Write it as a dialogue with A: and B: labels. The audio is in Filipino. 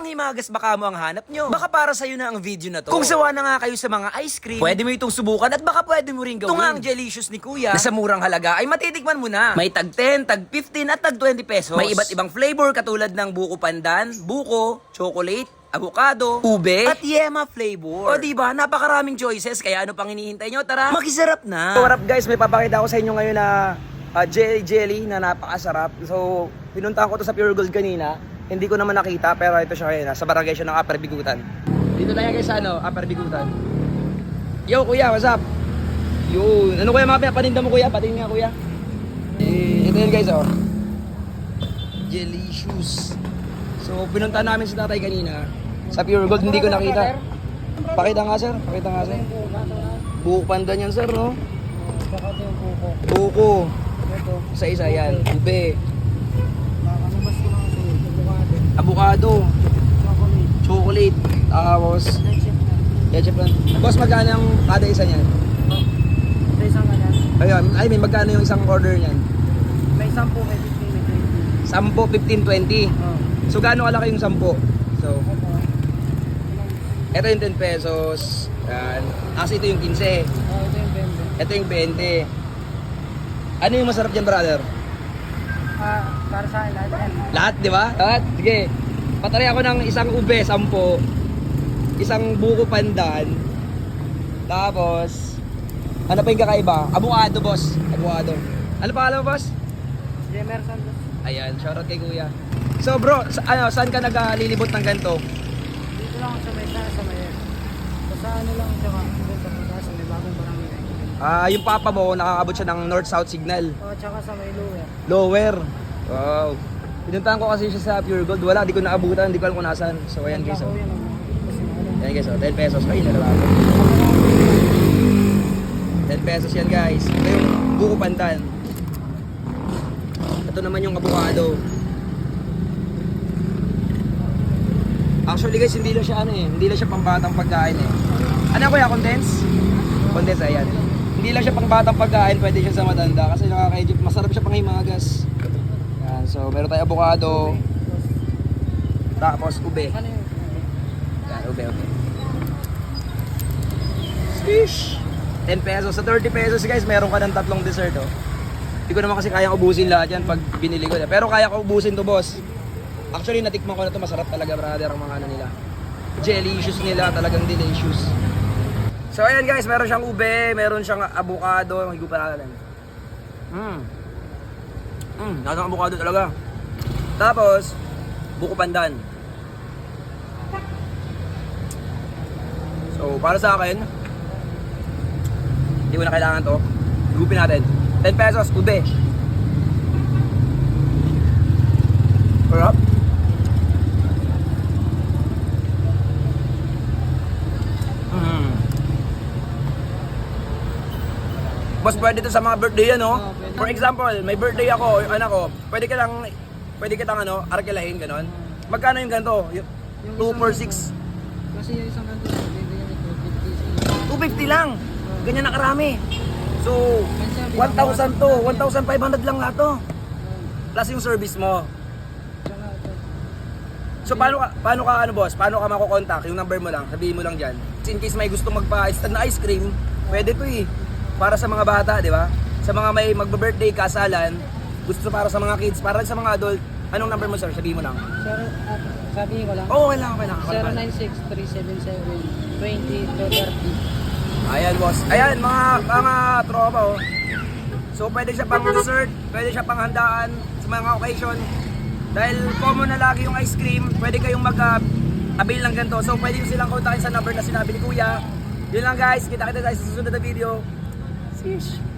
A: panghimagas baka mo ang hanap nyo. Baka para sa'yo na ang video na to. Kung sawa na nga kayo sa mga ice cream, pwede mo itong subukan at baka pwede mo rin gawin. Ito nga ang Jelicious ni Kuya na sa murang halaga ay matitikman mo na. May tag 10, tag 15 at tag 20 pesos. May iba't ibang flavor katulad ng buko pandan, buko, chocolate, avocado, ube, at yema flavor. O diba, napakaraming choices, kaya ano pang hinihintay nyo? Tara, makisarap na!
B: So what up guys, may papakita ko sa inyo ngayon na uh, jelly jelly na napakasarap. So pinuntahan ko to sa Pure Gold kanina. Hindi ko naman nakita pero ito siya ngayon. Sa barangay siya ng Upper Bigutan. Dito tayo guys sa ano, Upper Bigutan. Yo kuya, what's up? Yun. Ano kuya mga paninda mo kuya? Patingin nga kuya. Eh, ito yun guys oh. Jelicious. So pinuntahan namin si tatay kanina. Sa Pure Gold, hindi ko nakita. Pakita nga sir, pakita nga sir. Buko pandan yan sir no? Buko. Isa-isa yan. Ube. Avocado. Chocolate. Tapos, leche plan. Boss, magkano yung kada isa niyan?
C: Sa isang ganyan,
B: Ayun, I mean, magkano yung isang order niyan?
C: may 10, may 15, may
B: 10, 15, 20.
C: 20. Oh.
B: So, gaano kalaki yung 10? So, ito yung 10 pesos. Yan. Kasi ito yung 15.
C: Oh, ito yung 20.
B: Ito yung 20. Ano yung masarap dyan, brother?
C: Ah, para sa akin, lahat.
B: Lahat, di ba? Lahat? Sige. Patry ako ng isang ube, sampo. Isang buko pandan. Tapos, ano pa yung kakaiba? Avocado, boss. Avocado. Ano pa alam boss?
C: Si Emerson,
B: Ayan, shoutout kay kuya. So bro, sa, ano, saan ka naglilibot ng ganito?
C: dito lang sa may sana sa may So, sa ano lang siya ka, sa punta sa may bagong barangay.
B: Ah, yung papa mo, nakakabot siya ng north-south signal.
C: Oh, tsaka sa may lower.
B: Lower. Wow. Pinuntahan ko kasi siya sa Pure Gold. Wala, di ko naabutan, di ko alam kung nasan. So ayan guys. Oh. Ayan guys, oh, 10 pesos. Ay, nalawa ko. 10 pesos yan guys. Ito yung buko pandan. Ito naman yung avocado. Actually guys, hindi lang siya ano eh. Hindi lang siya pambatang pagkain eh. Ano kuya, condense? Condense, ayan. Hindi lang siya pangbatang pagkain, pwede siya sa matanda. Kasi nakaka masarap siya panghimagas. Yan, so meron tayo avocado. Tapos ube.
C: Ano yun?
B: Yan, ube, ube. Fish! 10 pesos. Sa 30 pesos guys, meron ka ng tatlong dessert oh. Hindi ko naman kasi kayang ubusin lahat yan pag binili ko. na. Pero kaya ko ubusin to boss. Actually, natikman ko na to. Masarap talaga brother ang mga ano nila. Jelicious nila. Talagang delicious. So ayan guys, meron siyang ube, meron siyang avocado. Higo pa natin. Mmm. Mmm, nasang avocado talaga. Tapos, buko pandan. So, para sa akin, hindi ko na kailangan to. Higupin natin. 10 pesos, ube. Sarap. Mm. Boss, pwede to sa mga birthday yan, no?
C: Oo, pwede.
B: For example, may birthday ako, yung anak ko, pwede ka lang, pwede kitang ano, arkilahin, ganon. Magkano yung ganito? Yung 2 for 6?
C: Kasi yung isang kanto, bibigyan ito, 50.
B: 250 lang. Ganyan na karami. So, 1,000 to, 1,500 lang lahat to. Plus yung service mo. So, paano ka, paano ka ano boss? Paano ka makokontak? Yung number mo lang, sabihin mo lang dyan. In case may gusto magpa-stand na ice cream, pwede to eh. Para sa mga bata, di ba? Sa mga may magbe-birthday, kasalan, gusto para sa mga kids, para sa mga adult, anong number mo sir? Sabihin mo lang.
C: Sir, ah, sabihin ko lang.
B: Oo, lang. Okay lang.
C: 096-377-20
B: Ayan boss. Ayan mga mga tropa oh. So pwede siya pang dessert, pwede siya pang handaan sa mga occasion. Dahil common na lagi yung ice cream, pwede kayong mag uh, avail ng ganito. So pwede silang kontakin sa number na sinabi ni Kuya. Yun lang guys, kita kita tayo sa susunod na video. Sheesh.